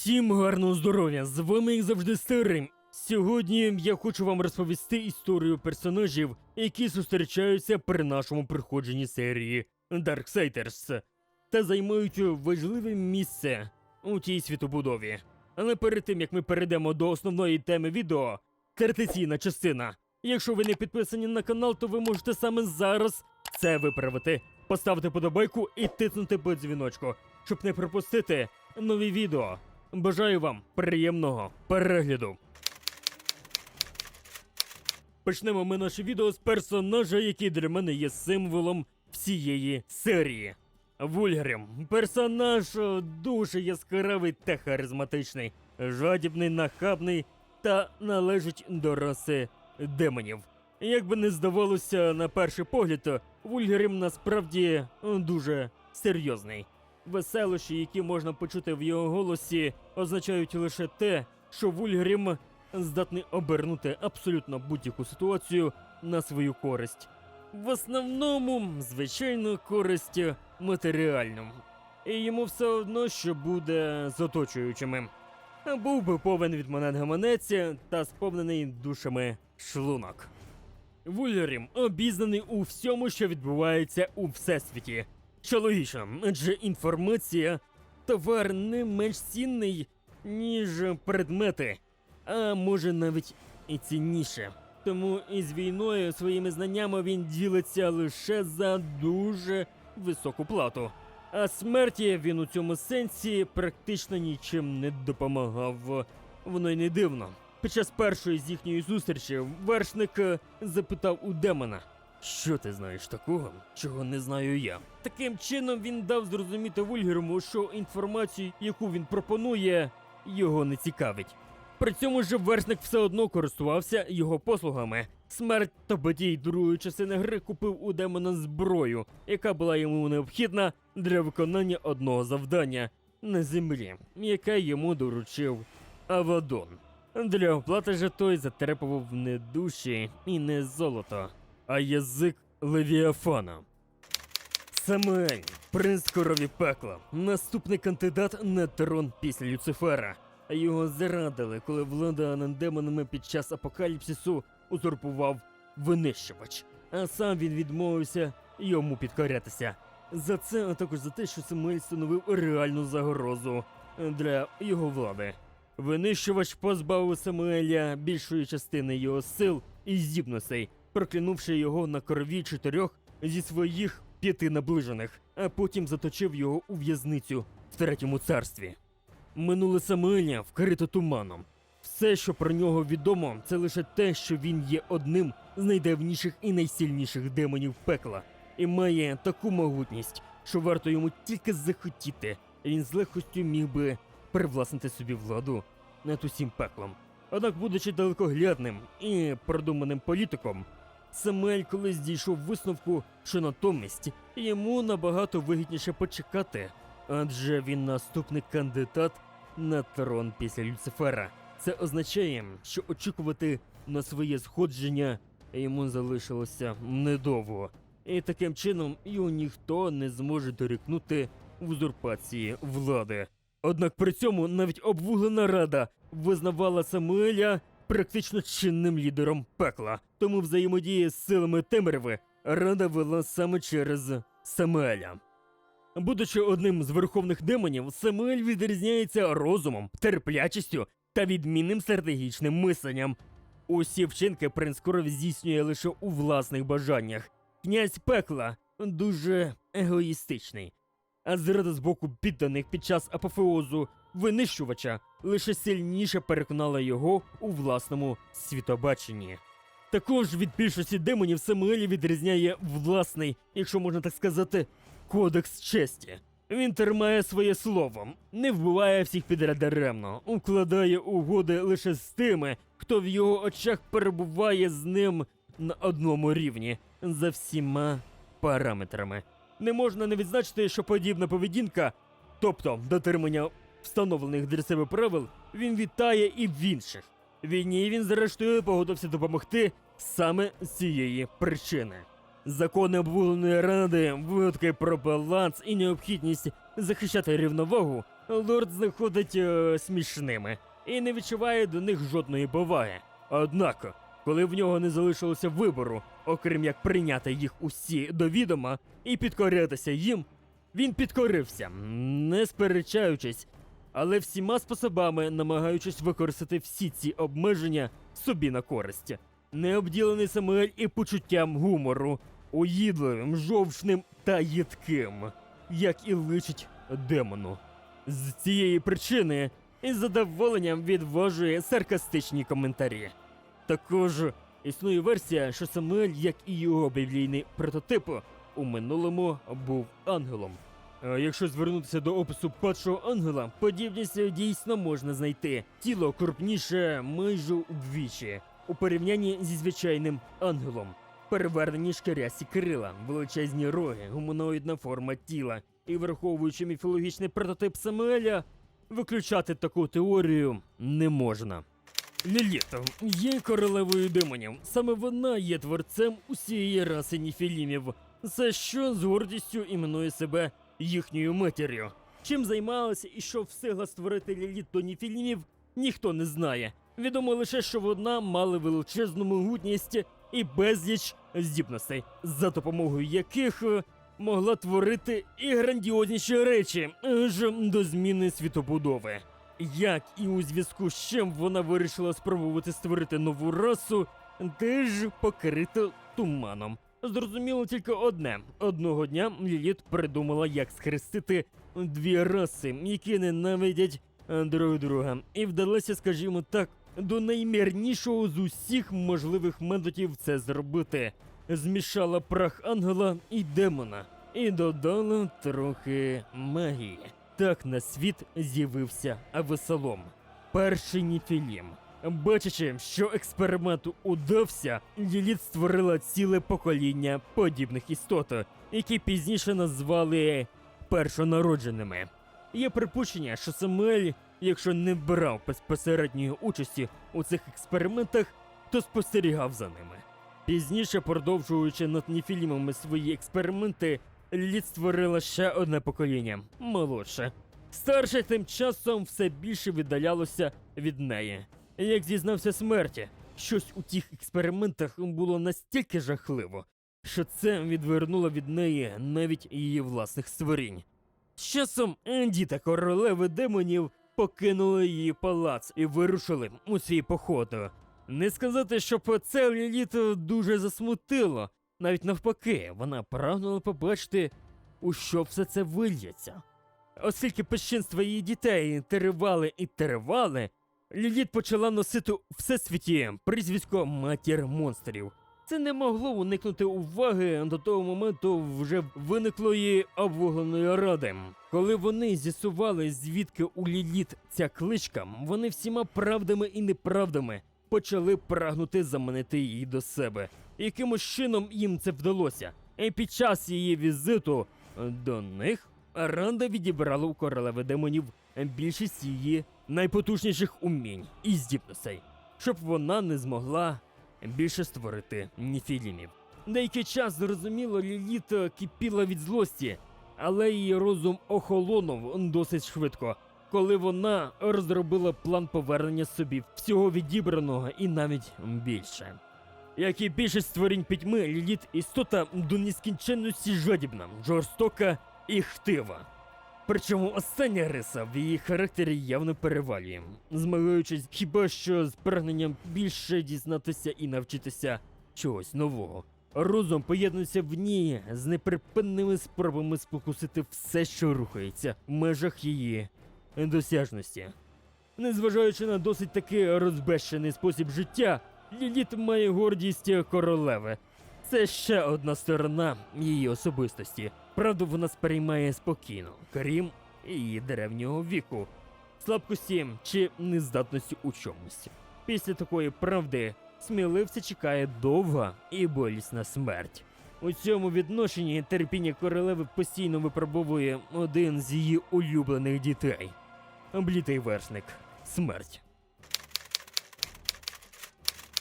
Всім гарного здоров'я! З вами як завжди старим. Сьогодні я хочу вам розповісти історію персонажів, які зустрічаються при нашому проходженні серії Darksiders та займають важливе місце у тій світобудові. Але перед тим як ми перейдемо до основної теми відео, традиційна частина. Якщо ви не підписані на канал, то ви можете саме зараз це виправити, поставити подобайку і тиснути по дзвіночку, щоб не пропустити нові відео. Бажаю вам приємного перегляду. Почнемо ми наше відео з персонажа, який для мене є символом всієї серії. Вульгарем. Персонаж дуже яскравий та харизматичний, жадібний, нахабний та належить до раси демонів. Як би не здавалося на перший погляд, Вульгарем насправді дуже серйозний. Веселощі, які можна почути в його голосі, означають лише те, що Вульгрім здатний обернути абсолютно будь-яку ситуацію на свою користь. В основному, звичайно, користь матеріальну. І йому все одно, що буде з оточуючими. Був би повен від монет гаманець та сповнений душами шлунок. Вульгарім обізнаний у всьому, що відбувається у всесвіті. Що логічно, адже інформація товар не менш цінний, ніж предмети, а може навіть і цінніше. Тому із війною своїми знаннями він ділиться лише за дуже високу плату. А смерті він у цьому сенсі практично нічим не допомагав. Воно й не дивно. Під час першої з їхньої зустрічі вершник запитав у демона, що ти знаєш такого, чого не знаю я. Таким чином він дав зрозуміти Вульгерму, що інформацію, яку він пропонує, його не цікавить. При цьому ж вершник все одно користувався його послугами. Смерть та батій другої частини гри купив у демона зброю, яка була йому необхідна для виконання одного завдання на землі, яке йому доручив Авадон. Для оплати же той затребував не душі і не золото, а язик Левіафана. Самуель, принц корові пекла, наступний кандидат на трон після Люцифера. Його зрадили, коли влада над під час апокаліпсису узурпував винищувач, а сам він відмовився йому підкорятися. За це, а також за те, що Самуель становив реальну загрозу для його влади. Винищувач позбавив Самуеля більшої частини його сил і здібностей, проклянувши його на крові чотирьох зі своїх п'яти наближених, а потім заточив його у в'язницю в третьому царстві. Минуле Самуеля вкрито туманом. Все, що про нього відомо, це лише те, що він є одним з найдавніших і найсильніших демонів пекла, і має таку могутність, що варто йому тільки захотіти, він з легкостю міг би привласнити собі владу над усім пеклом. Однак, будучи далекоглядним і продуманим політиком, Самуель колись дійшов висновку, що натомість йому набагато вигідніше почекати, адже він наступний кандидат на трон після Люцифера. Це означає, що очікувати на своє сходження йому залишилося недовго, і таким чином його ніхто не зможе дорікнути в узурпації влади. Однак при цьому навіть обвуглена рада визнавала Самуеля практично чинним лідером пекла, тому взаємодія з силами темряви рада вела саме через Самуеля. Будучи одним з верховних демонів, Самуель відрізняється розумом, терплячістю та відмінним стратегічним мисленням. Усі вчинки принц Коров здійснює лише у власних бажаннях. Князь пекла дуже егоїстичний. А зрада з боку підданих під час апофеозу винищувача лише сильніше переконала його у власному світобаченні. Також від більшості демонів Самуелі відрізняє власний, якщо можна так сказати, кодекс честі. Він тримає своє слово, не вбиває всіх підряд даремно, укладає угоди лише з тими, хто в його очах перебуває з ним на одному рівні за всіма параметрами. Не можна не відзначити, що подібна поведінка, тобто дотримання встановлених для себе правил, він вітає і в інших. Війні він зрештою погодився допомогти саме з цієї причини. Закони обвугленої ради, вигадки про баланс і необхідність захищати рівновагу, лорд знаходить е, смішними і не відчуває до них жодної поваги. Однак, коли в нього не залишилося вибору, окрім як прийняти їх усі до відома і підкорятися їм, він підкорився, не сперечаючись, але всіма способами намагаючись використати всі ці обмеження собі на користь. Необділений Самуель і почуттям гумору, уїдливим, жовчним та їдким, як і личить демону. З цієї причини із задоволенням відвожує саркастичні коментарі. Також існує версія, що Самуель, як і його біблійний прототип, у минулому був ангелом. А якщо звернутися до опису падшого ангела, подібність дійсно можна знайти. Тіло крупніше майже вдвічі, у порівнянні зі звичайним ангелом. Перевернені шкірясі крила, величезні роги, гуманоїдна форма тіла. І враховуючи міфологічний прототип Самуеля, виключати таку теорію не можна. Ліліт є королевою демонів. Саме вона є творцем усієї раси ніфілімів, за що з гордістю іменує себе їхньою матір'ю. Чим займалася і що встигла створити Ліліт до ніфілімів, ніхто не знає. Відомо лише, що вона мала величезну могутність і безліч здібностей, за допомогою яких е, могла творити і грандіозніші речі аж до зміни світобудови. Як і у зв'язку з чим вона вирішила спробувати створити нову расу, теж покрито туманом. Зрозуміло тільки одне: одного дня Ліліт придумала, як схрестити дві раси, які ненавидять е, друг друга, і вдалося, скажімо так, до наймірнішого з усіх можливих методів це зробити. Змішала прах ангела і демона і додала трохи магії. Так на світ з'явився Авесолом, перший Ніфілім. Бачачи, що експеримент удався, Ліліт створила ціле покоління подібних істот, які пізніше назвали першонародженими. Є припущення, що Самуель, якщо не брав безпосередньої участі у цих експериментах, то спостерігав за ними. Пізніше, продовжуючи над Ніфілімами свої експерименти, Ліліт створила ще одне покоління молодше. Старше тим часом все більше віддалялося від неї. Як зізнався смерті, щось у тих експериментах було настільки жахливо, що це відвернуло від неї навіть її власних створінь. З часом Енді та королеви демонів покинули її палац і вирушили у свій поход. Не сказати, щоб це Ліліт дуже засмутило. Навіть навпаки, вона прагнула побачити, у що все це вильється. Оскільки безчинства її дітей тривали і тривали, Ліліт почала носити всесвіті прізвисько матір монстрів. Це не могло уникнути уваги до того моменту вже виниклої обвугленої ради. Коли вони з'ясували, звідки у Ліліт ця кличка, вони всіма правдами і неправдами почали прагнути заманити її до себе. Якимось чином їм це вдалося. І під час її візиту до них Ранда відібрала у королеви демонів більшість її найпотужніших умінь і здібностей, щоб вона не змогла більше створити ніфілімів. Деякий час зрозуміло, Ліліт е, кипіла від злості, але її розум охолонув досить швидко, коли вона розробила план повернення собі всього відібраного і навіть більше. Як і більшість створінь пітьми, Ліліт істота до нескінченності жадібна, жорстока і хтива. Причому остання риса в її характері явно перевалює, змагаючись хіба що з прагненням більше дізнатися і навчитися чогось нового. Розум поєднується в ній з неприпинними спробами спокусити все, що рухається в межах її досяжності. Незважаючи на досить таки розбещений спосіб життя, Ліліт має гордість королеви. Це ще одна сторона її особистості. Правду вона сприймає спокійно, крім її древнього віку, слабкості чи нездатності у чомусь. Після такої правди сміливця чекає довга і болісна смерть. У цьому відношенні терпіння королеви постійно випробовує один з її улюблених дітей облітий вершник смерть.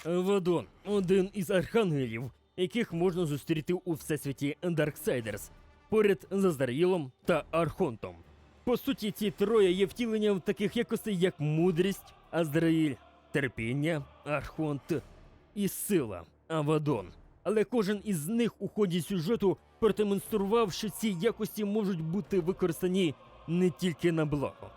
Вадон, один із архангелів, яких можна зустріти у всесвіті Дарксайдерс, поряд з Аздарілом та Архонтом. По суті, ці троє є втіленням таких якостей, як мудрість, Азраїль, терпіння, Архонт і сила Авадон. Але кожен із них у ході сюжету продемонстрував, що ці якості можуть бути використані не тільки на благо.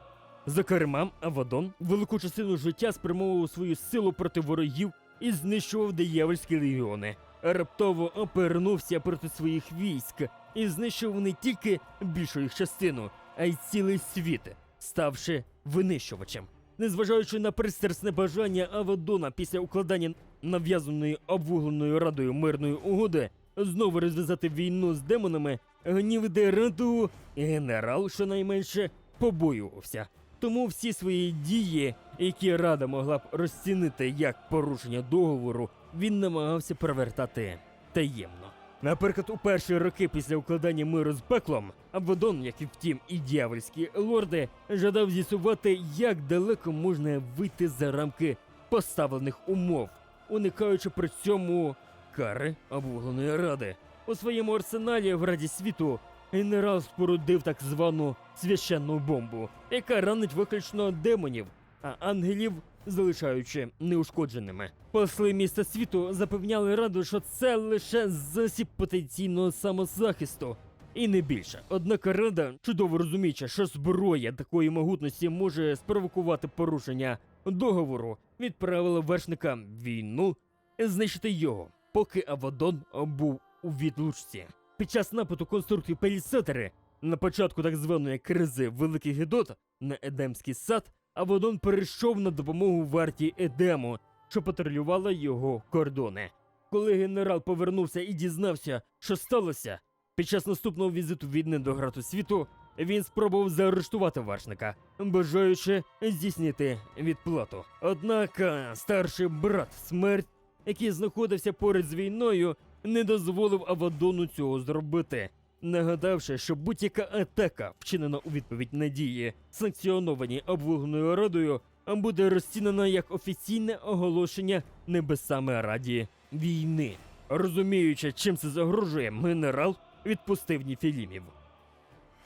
Зокрема, Авадон велику частину життя спрямовував свою силу проти ворогів і знищував диявольські легіони. Раптово опернувся проти своїх військ і знищив не тільки більшу їх частину, а й цілий світ, ставши винищувачем. Незважаючи на пристрасне бажання Авадона після укладання нав'язаної обвугленою радою мирної угоди знову розв'язати війну з демонами, гнів Дераду генерал щонайменше побоювався. Тому всі свої дії, які рада могла б розцінити як порушення договору, він намагався провертати таємно. Наприклад, у перші роки після укладання миру з пеклом, Абадон, як і втім і дьявольські лорди, жадав з'ясувати, як далеко можна вийти за рамки поставлених умов, уникаючи при цьому кари обвугленої ради. У своєму арсеналі в Раді світу генерал спорудив так звану священну бомбу, яка ранить виключно демонів, а ангелів залишаючи неушкодженими. Посли міста світу запевняли раду, що це лише засіб потенційного самозахисту. І не більше. Однак рада, чудово розуміючи, що зброя такої могутності може спровокувати порушення договору, відправила вершника війну знищити його, поки Авадон був у відлучці. Під час нападу конструкції Пелісетери на початку так званої кризи Великий Гедот на Едемський сад, Авадон перейшов на допомогу варті Едему, що патрулювала його кордони. Коли генерал повернувся і дізнався, що сталося, під час наступного візиту відни до грату світу він спробував заарештувати вершника, бажаючи здійснити відплату. Однак е, старший брат смерть, який знаходився поряд з війною, не дозволив Авадону цього зробити, нагадавши, що будь-яка атака, вчинена у відповідь на дії, санкціоновані обвугленою радою, буде розцінена як офіційне оголошення небесами раді війни. Розуміючи, чим це загрожує, генерал відпустив Ніфілімів.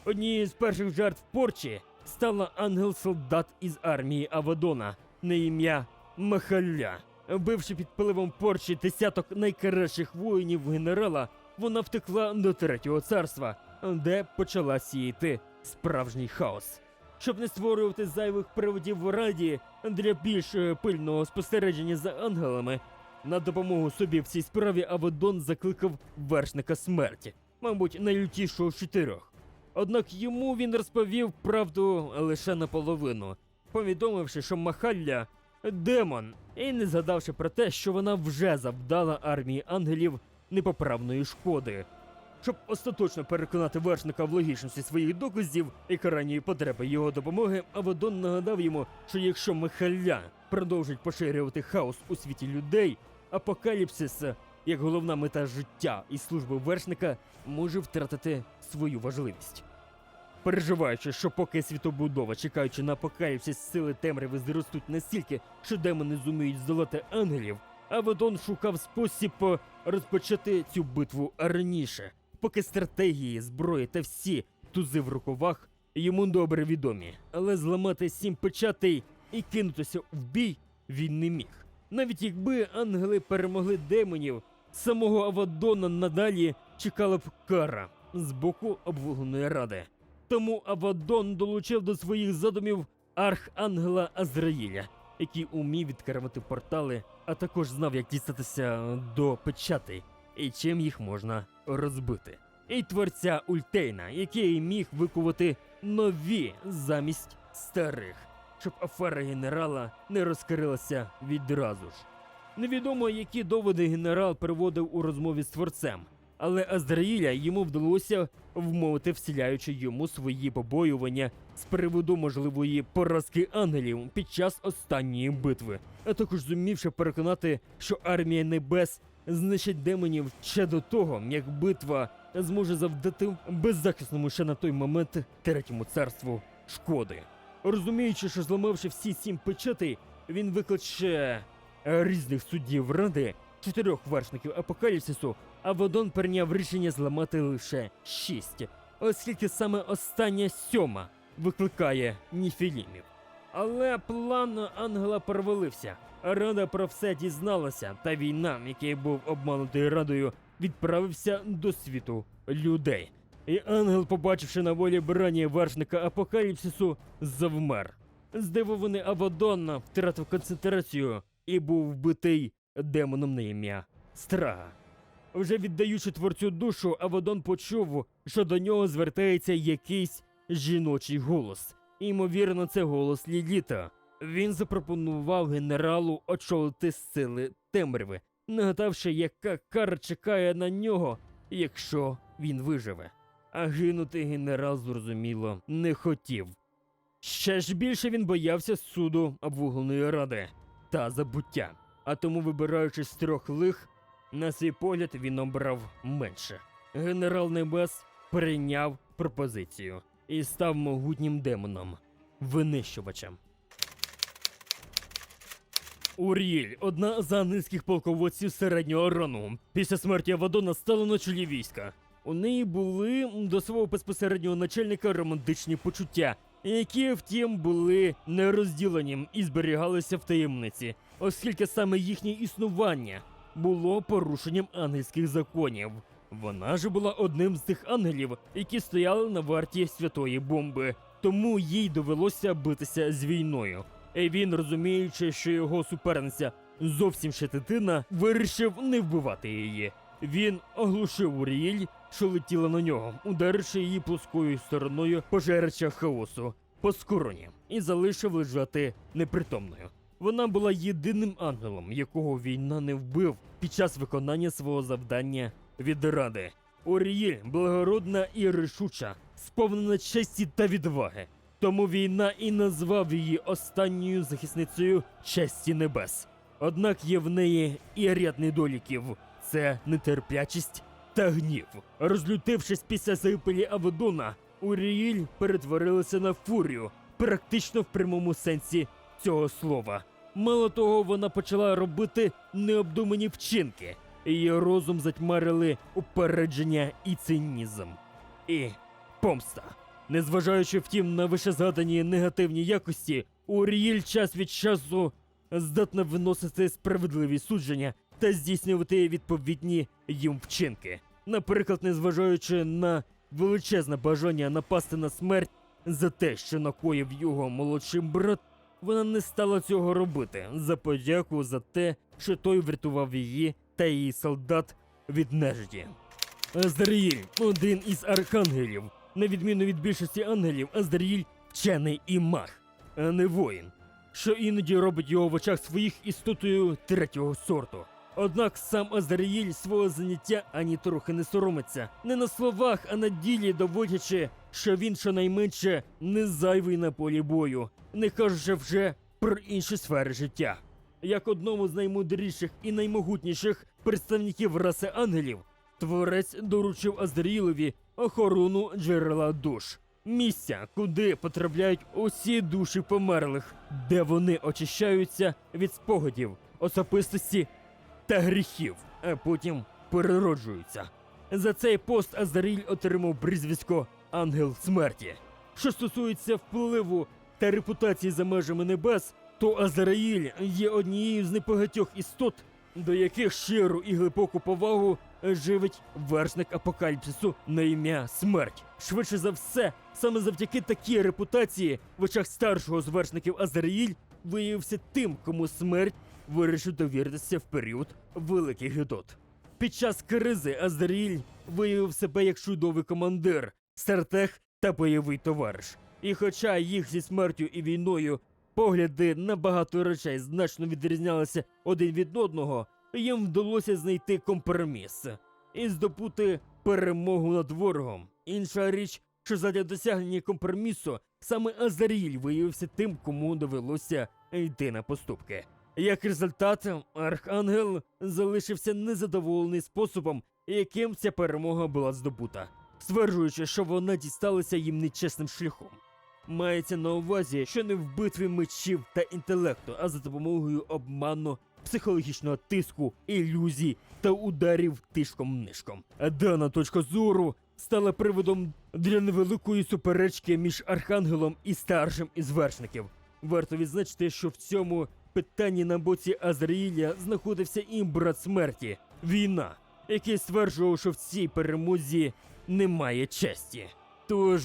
Однією з перших жертв порчі стала ангел-солдат із армії Авадона на ім'я Махалля. Вбивши під впливом порчі десяток найкращих воїнів генерала, вона втекла до третього царства, де почала сіяти справжній хаос. Щоб не створювати зайвих приводів в раді для більш е, пильного спостереження за ангелами, на допомогу собі в цій справі Авадон закликав вершника смерті, мабуть, найлютішого з чотирьох. Однак йому він розповів правду лише наполовину, повідомивши, що Махалля демон, і не згадавши про те, що вона вже завдала армії ангелів непоправної шкоди. Щоб остаточно переконати вершника в логічності своїх доказів і крайньої потреби його допомоги, Авадон нагадав йому, що якщо Михаля продовжить поширювати хаос у світі людей, апокаліпсис, як головна мета життя і служби вершника, може втратити свою важливість. Переживаючи, що поки світобудова, чекаючи на апокаліпсис, сили темряви зростуть настільки, що демони зуміють здолати ангелів, Авадон шукав спосіб е, розпочати цю битву раніше, поки стратегії, зброї та всі тузи в рукавах йому добре відомі, але зламати сім печатей і кинутися в бій він не міг. Навіть якби ангели перемогли демонів, самого Авадона надалі чекала б кара з боку обвугленої ради. Тому Авадон долучив до своїх задумів архангела Азраїля, який умів відкривати портали, а також знав, як дістатися до печати і чим їх можна розбити. І творця Ультейна, який міг викувати нові замість старих, щоб афера генерала не розкрилася відразу ж. Невідомо, які доводи генерал приводив у розмові з творцем, але Аздраїля йому вдалося вмовити, вселяючи йому свої побоювання з приводу можливої поразки ангелів під час останньої битви, а також зумівши переконати, що армія небес знищить демонів ще до того, як битва зможе завдати беззахисному ще на той момент третьому царству шкоди. Розуміючи, що зламавши всі сім печатей, він викличе різних суддів ради, чотирьох вершників апокаліпсису, Авадон прийняв рішення зламати лише шість, оскільки саме остання сьома викликає ніфілімів. Але план ангела провалився. Рада про все дізналася, та війна, який був обманутий радою, відправився до світу людей. І ангел, побачивши на волі брані вершника апокаліпсису, завмер. Здивований Авадон втратив концентрацію і був вбитий демоном на ім'я Страга. Вже віддаючи творцю душу, Авадон почув, що до нього звертається якийсь жіночий голос. Імовірно, це голос Ліліта. Він запропонував генералу очолити сили темряви, нагадавши, яка кара чекає на нього, якщо він виживе. А гинути генерал, зрозуміло, не хотів. Ще ж більше він боявся суду обвугленої ради та забуття. А тому, вибираючи з трьох лих, на свій погляд він обрав менше. Генерал Небес прийняв пропозицію і став могутнім демоном, винищувачем. Уріель, одна з ангельських полководців середнього рану, після смерті Авадона стала на чолі війська. У неї були до свого безпосереднього начальника романтичні почуття, які, втім, були нерозділені і зберігалися в таємниці, оскільки саме їхнє існування було порушенням ангельських законів. Вона ж була одним з тих ангелів, які стояли на варті святої бомби, тому їй довелося битися з війною. Він, розуміючи, що його суперниця зовсім ще дитина, вирішив не вбивати її. Він оглушив Уріель, що летіла на нього, ударивши її плоскою стороною пожерича хаосу по скороні, і залишив лежати непритомною. Вона була єдиним ангелом, якого війна не вбив під час виконання свого завдання від ради. Орієль благородна і рішуча, сповнена честі та відваги. Тому війна і назвав її останньою захисницею честі небес. Однак є в неї і ряд недоліків це нетерплячість та гнів. Розлютившись після загибелі Авадона, Уріїль перетворилася на фурію, практично в прямому сенсі цього слова. Мало того, вона почала робити необдумані вчинки. Її розум затьмарили упередження і цинізм. І помста. Незважаючи втім на вищезгадані негативні якості, Уріїль час від часу здатна виносити справедливі судження та здійснювати відповідні їм вчинки. Наприклад, незважаючи на величезне бажання напасти на смерть за те, що накоїв його молодший брат, вона не стала цього робити за подяку за те, що той врятував її та її солдат від нежиті. Аздаріїль один із архангелів. На відміну від більшості ангелів, Аздаріїль вчений і маг, а не воїн, що іноді робить його в очах своїх істотою третього сорту. Однак сам Аздаріїль свого заняття ані трохи не соромиться, не на словах, а на ділі доводячи, що він щонайменше не зайвий на полі бою, не кажучи вже про інші сфери життя. Як одному з наймудріших і наймогутніших представників раси ангелів, творець доручив Аздарілові охорону джерела душ. Місця, куди потрапляють усі душі померлих, де вони очищаються від спогадів, особистості та гріхів, а потім перероджуються. За цей пост Азаріль отримав прізвисько Ангел смерті. Що стосується впливу та репутації за межами небес, то Азраїль є однією з небагатьох істот, до яких щиру і глибоку повагу живить вершник апокаліпсису на ім'я Смерть. Швидше за все, саме завдяки такій репутації в очах старшого з вершників Азраїль виявився тим, кому смерть вирішив довіритися в період великих гидот. Під час кризи Аздаріль виявив себе як чудовий командир, стратег та бойовий товариш. І хоча їх зі смертю і війною погляди на багато речей значно відрізнялися один від одного, їм вдалося знайти компроміс і здобути перемогу над ворогом. Інша річ, що задля досягнення компромісу саме Азаріль виявився тим, кому довелося йти на поступки. Як результат, Архангел залишився незадоволений способом, яким ця перемога була здобута, стверджуючи, що вона дісталася їм нечесним шляхом. Мається на увазі, що не в битві мечів та інтелекту, а за допомогою обману психологічного тиску, ілюзій та ударів тишком-нишком. А Дана точка зору стала приводом для невеликої суперечки між архангелом і старшим із вершників. Варто відзначити, що в цьому питанні на боці Азраїля знаходився і брат смерті війна, який стверджував, що в цій перемозі немає честі. Тож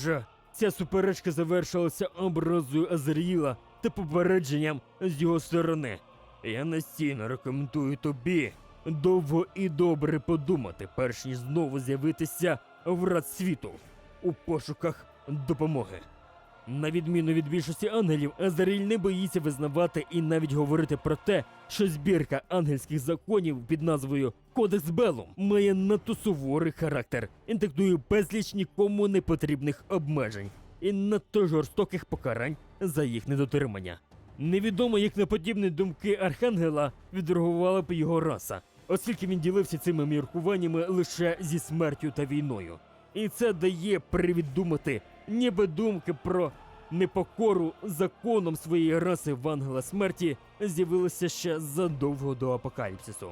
ця суперечка завершилася образою Азраїла та попередженням з його сторони. Я настійно рекомендую тобі довго і добре подумати, перш ніж знову з'явитися в рад світу у пошуках допомоги. На відміну від більшості ангелів, Азаріль не боїться визнавати і навіть говорити про те, що збірка ангельських законів під назвою Кодекс Белум має надто суворий характер, інтектує безліч нікому не потрібних обмежень і надто жорстоких покарань за їх недотримання. Невідомо, як на подібні думки Архангела відреагувала б його раса, оскільки він ділився цими міркуваннями лише зі смертю та війною. І це дає привід думати, ніби думки про непокору законом своєї раси в ангела смерті з'явилися ще задовго до апокаліпсису.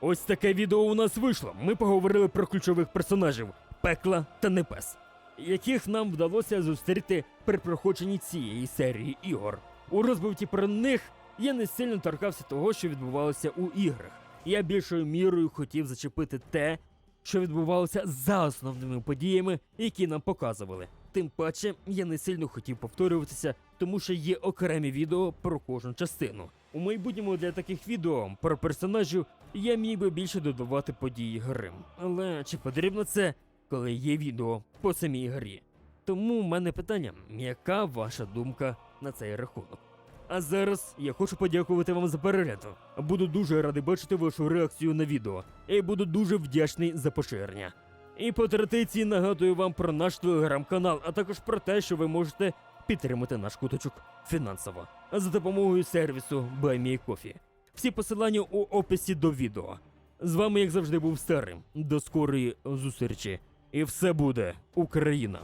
Ось таке відео у нас вийшло. Ми поговорили про ключових персонажів пекла та небес, яких нам вдалося зустріти при проходженні цієї серії ігор. У розповіді про них я не сильно торкався того, що відбувалося у іграх. Я більшою мірою хотів зачепити те, що відбувалося за основними подіями, які нам показували. Тим паче, я не сильно хотів повторюватися, тому що є окремі відео про кожну частину. У майбутньому для таких відео про персонажів я міг би більше додавати події гри. Але чи потрібно це, коли є відео по самій грі? Тому в мене питання: яка ваша думка на цей рахунок? А зараз я хочу подякувати вам за перегляд. Буду дуже радий бачити вашу реакцію на відео і буду дуже вдячний за поширення. І по традиції нагадую вам про наш телеграм-канал, а також про те, що ви можете підтримати наш куточок фінансово за допомогою сервісу BuyMeCoffee. Всі посилання у описі до відео. З вами, як завжди, був старим. До скорої зустрічі. І все буде Україна!